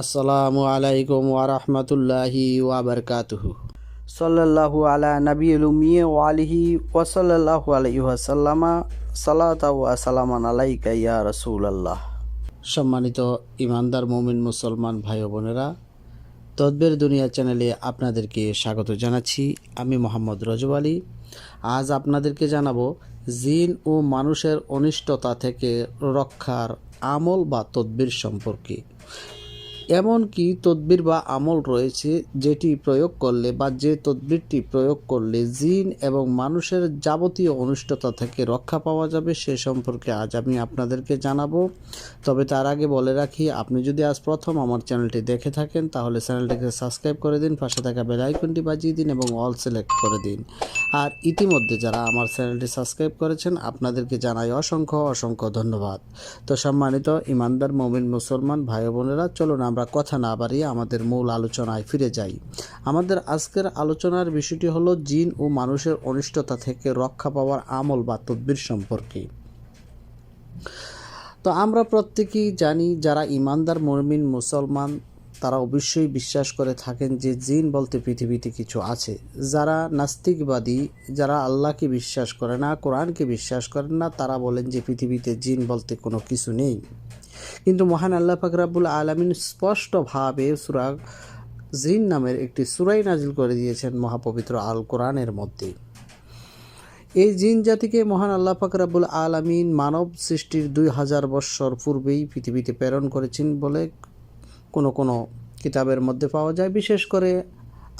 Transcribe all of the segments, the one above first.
আসসালামু আলাইকুম ওয়ারহমতুল্লাহি ওয়াবারকাতুহু সাল্লাল্লাহু আলা নবীল উম্মিয়ে ওয়ালিহি ওয়াসাল্লাল্লাহু আলাইহি ওয়াসাল্লামা সালাত ওয়া সালামান আলাইকা ইয়া রাসূলুল্লাহ। সম্মানিত ইমানদার মুমিন মুসলমান ভাই ও বোনেরা তদবের দুনিয়া চ্যানেলে আপনাদেরকে স্বাগত জানাচ্ছি। আমি মোহাম্মদ রজব আলী। আজ আপনাদেরকে জানাব জিন ও মানুষের অনিষ্টতা থেকে রক্ষার আমল বা তদবির সম্পর্কে। এমন কি তদবির বা আমল রয়েছে যেটি প্রয়োগ করলে বা যে তদবিরটি প্রয়োগ করলে জিন এবং মানুষের যাবতীয় অনিষ্টতা থেকে রক্ষা পাওয়া যাবে সে সম্পর্কে আজ আমি আপনাদেরকে জানাব। তবে তার আগে বলে রাখি, আপনি যদি আজ প্রথম আমার চ্যানেলটি দেখে থাকেন, তাহলে চ্যানেলটিকে সাবস্ক্রাইব করে দিন, পাশে থাকা বেল আইকনটি বাজিয়ে দিন এবং অল সিলেক্ট করে দিন। আর ইতিমধ্যে যারা আমার চ্যানেলটি সাবস্ক্রাইব করেছেন, আপনাদেরকে জানাই অসংখ্য অসংখ্য ধন্যবাদ। তো সম্মানিত ইমানদার, মমিন, মুসলমান ভাই বোনেরা, চলুন আমরা কথা না বাড়িয়ে আমাদের মূল আলোচনায় ফিরে যাই। আমাদের আজকের আলোচনার বিষয়টি হলো জিন ও মানুষের অনিষ্টতা থেকে রক্ষা পাওয়ার আমল বা তদ্বির সম্পর্কে। তো আমরা প্রত্যেকেই জানি, যারা ইমানদার মরমিন মুসলমান, তারা অবশ্যই বিশ্বাস করে থাকেন যে জিন বলতে পৃথিবীতে কিছু আছে। যারা নাস্তিকবাদী, যারা আল্লাহকে বিশ্বাস করে না, কোরআনকে বিশ্বাস করেন না, তারা বলেন যে পৃথিবীতে জিন বলতে কোনো কিছু নেই। কিন্তু মহান আল্লাহ ফাকরাবুল আলমিন স্পষ্টভাবে সুরা জিন নামের একটি সুরাই নাজিল করে দিয়েছেন মহাপবিত্র আল কোরআনের মধ্যে। এই জিন জাতিকে মহান আল্লাহ ফাকরাবুল আলমিন মানব সৃষ্টির দুই হাজার বৎসর পূর্বেই পৃথিবীতে প্রেরণ করেছেন বলে কোনো কোনো কিতাবের মধ্যে পাওয়া যায়। বিশেষ করে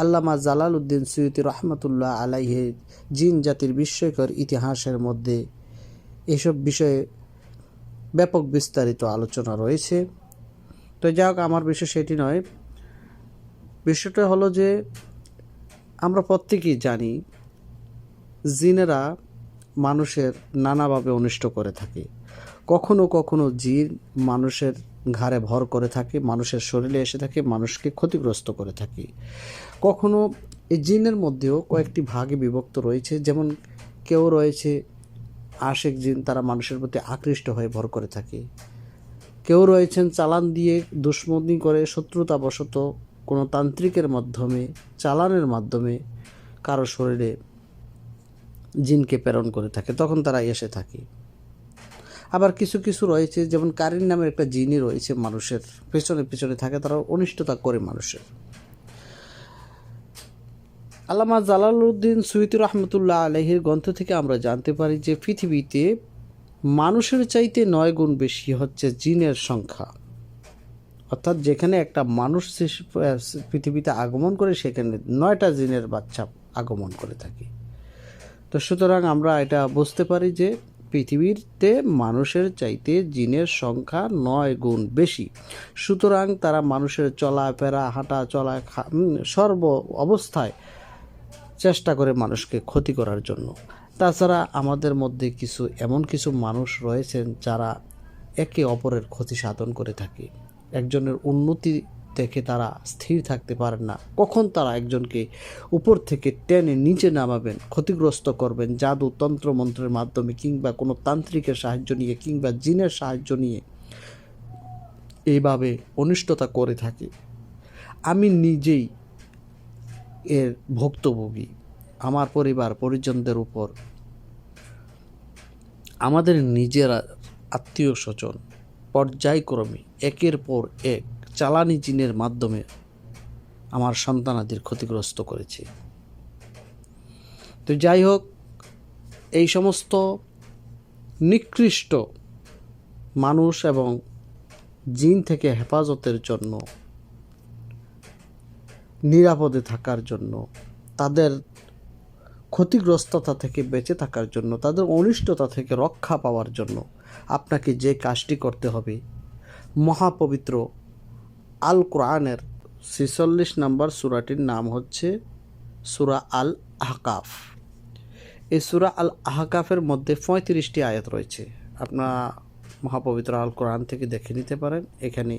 আল্লামা জালাল উদ্দিন সৈয়দি রহমতুল্লাহ আলাইহে জিন জাতির বিস্ময়কর ইতিহাসের মধ্যে এসব বিষয়ে ব্যাপক বিস্তারিত আলোচনা রয়েছে। তো যাই হোক, আমার বিষয় সেটি নয়। বিষয়টা হলো যে, আমরা প্রত্যেকেই জানি, জিনেরা মানুষের নানাভাবে অনিষ্ট করে থাকে। কখনো কখনো জিন মানুষের ঘাড়ে ভর করে থাকে, মানুষের শরীরে এসে থাকে, মানুষকে ক্ষতিগ্রস্ত করে থাকে। কখনো এই জিনের মধ্যেও কয়েকটি ভাগে বিভক্ত রয়েছে। যেমন কেউ রয়েছে আশেক জিন তারা মানুষের প্রতি আকৃষ্ট হয়ে ভর করে থাকে। কেউ রয়েছেন চালান দিয়ে দুশ্মনী করে শত্রুতাবশত কোনো তান্ত্রিকের মাধ্যমে, চালানের মাধ্যমে কারও শরীরে জিনকে প্রেরণ করে থাকে, তখন তারা এসে থাকে। আবার কিছু কিছু রয়েছে, যেমন কারিন নামের একটা জিনই রয়েছে মানুষের, পেছনে পেছনে থাকে, তারা অনিষ্টতা করে মানুষের। আল্লামা জালালউদ্দিন সুইতি রহমতুল্লাহ আলহির গ্রন্থ থেকে আমরা জানতে পারি যে পৃথিবীতে মানুষের চাইতে নয় গুণ বেশি হচ্ছে জিনের সংখ্যা। অর্থাৎ যেখানে একটা মানুষ পৃথিবীতে আগমন করে, সেখানে নয়টা জিনের বাচ্চা আগমন করে থাকে। তো সুতরাং আমরা এটা বুঝতে পারি যে পৃথিবীতে মানুষের চাইতে জিনের সংখ্যা নয় গুণ বেশি। সুতরাং তারা মানুষের চলাফেরা, হাঁটা চলা সর্ব অবস্থায় চেষ্টা করে মানুষকে ক্ষতি করার জন্য। তাছাড়া আমাদের মধ্যে কিছু, এমন কিছু মানুষ রয়েছেন যারা একে অপরের ক্ষতি সাধন করে থাকে। একজনের উন্নতি দেখে তারা স্থির থাকতে পারেন না। কখন তারা একজনকে উপর থেকে টেনে নিচে নামাবেন, ক্ষতিগ্রস্ত করবেন, জাদু, তন্ত্রমন্ত্রের মাধ্যমে কিংবা কোনো তান্ত্রিকের সাহায্য নিয়ে কিংবা জিনের সাহায্য নিয়ে এইভাবে অনিষ্টতা করে থাকে। আমি নিজেই এর ভুক্তভোগী, আমার পরিবার, পরিজনদের উপর। আমাদের নিজেরা আত্মীয় স্বজন, পর্যায়ক্রমে একের পর এক চালানি জিনের মাধ্যমে আমার সন্তানাদের ক্ষতিগ্রস্ত করেছে। তো যাই হোক, এই সমস্ত নিকৃষ্ট মানুষ এবং জিন থেকে হেফাজতের জন্য নিরাপদে থাকার জন্য, তাদের ক্ষতিগ্রস্ততা থেকে বেঁচে থাকার জন্য, তাদের অনিষ্টতা থেকে রক্ষা পাওয়ার জন্য আপনাকে যে কাজটি করতে হবে, মহাপবিত্র আল কোরআনের ছেচল্লিশ নম্বর সুরাটির নাম হচ্ছে সুরা আল আহকাফ। এই সুরা আল আহকাফের মধ্যে পঁয়ত্রিশটি আয়াত রয়েছে। আপনারা মহাপবিত্র আল কোরআন থেকে দেখে নিতে পারেন। এখানে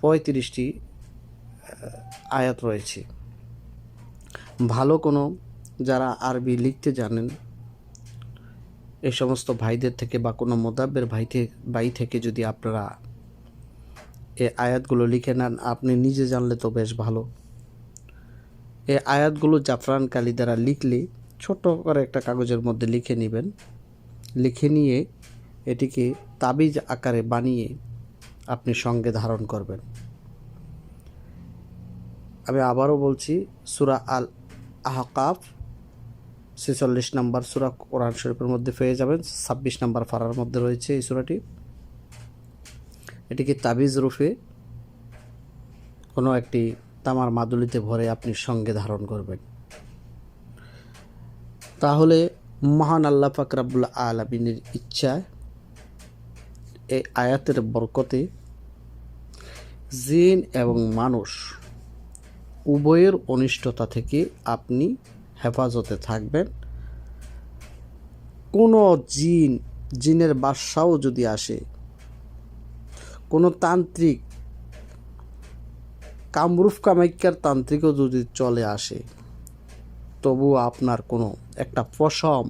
পঁয়ত্রিশটি আয়াত রয়েছে। ভালো কোনো যারা আরবি লিখতে জানেন এই সমস্ত ভাইদের থেকে বা কোনো মোদাব্বের ভাই থেকে ভাই থেকে যদি আপনারা এ আয়াতগুলো লিখে নেন, আপনি নিজে জানলে তো বেশ ভালো। এ আয়াতগুলো জাফরান কালি দ্বারা লিখলে ছোট করে একটা কাগজের মধ্যে লিখে নেবেন। লিখে নিয়ে এটিকে তাবিজ আকারে বানিয়ে আপনি সঙ্গে ধারণ করবেন। আমি আবারও বলছি, সুরা আল আহকাফ ছেচল্লিশ নাম্বার সুরা কোরআন শরীফের মধ্যে পেয়ে যাবেন। ছাব্বিশ নাম্বার ফারার মধ্যে রয়েছে এই সুরাটি। এটিকে তাবিজ রূপে কোনো একটি তামার মাদুলিতে ভরে আপনি সঙ্গে ধারণ করবেন। তাহলে মহান আল্লাহ ফাকরাবুল আলমিনের ইচ্ছায় এই আয়াতের বরকতে জিন এবং মানুষ উভয়ের অনিষ্টতা থেকে আপনি হেফাজতে থাকবেন। কোনো জিন, জিনের বাসাও যদি আসে, কোনো তান্ত্রিক কামরুফ কামাইক্যার তান্ত্রিকও যদি চলে আসে তবুও আপনার কোনো একটা পশম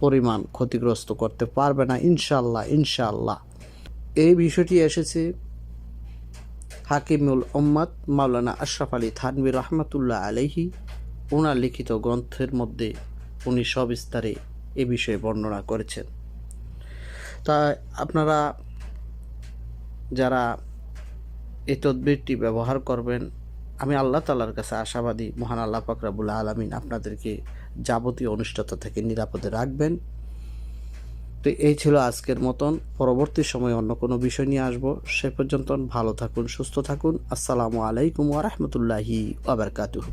পরিমাণ ক্ষতিগ্রস্ত করতে পারবে না ইনশাল্লাহ ইনশাল্লাহ এই বিষয়টি এসেছে হাকিমুল উম্মাদ মাওলানা আশরাফ আলী থানবী রহমতুল্লাহ আলহি ওনার লিখিত গ্রন্থের মধ্যে উনি সবিস্তারে এ বিষয়ে বর্ণনা করেছেন। তা আপনারা যারা এ তদবিরটি ব্যবহার করবেন, আমি আল্লাহ তালার কাছে আশাবাদী, মহান আল্লাহ পাকরাবুল আলমিন আপনাদেরকে যাবতীয় অনিষ্টতা থেকে নিরাপদে রাখবেন। তো এই ছিল আজকের মতন। পরবর্তী সময়ে অন্য কোনো বিষয় নিয়ে আসব। সে পর্যন্ত ভালো থাকুন, সুস্থ থাকুন। আসসালামু আলাইকুম ওরহমতুল্লাহি আবরকাতুহ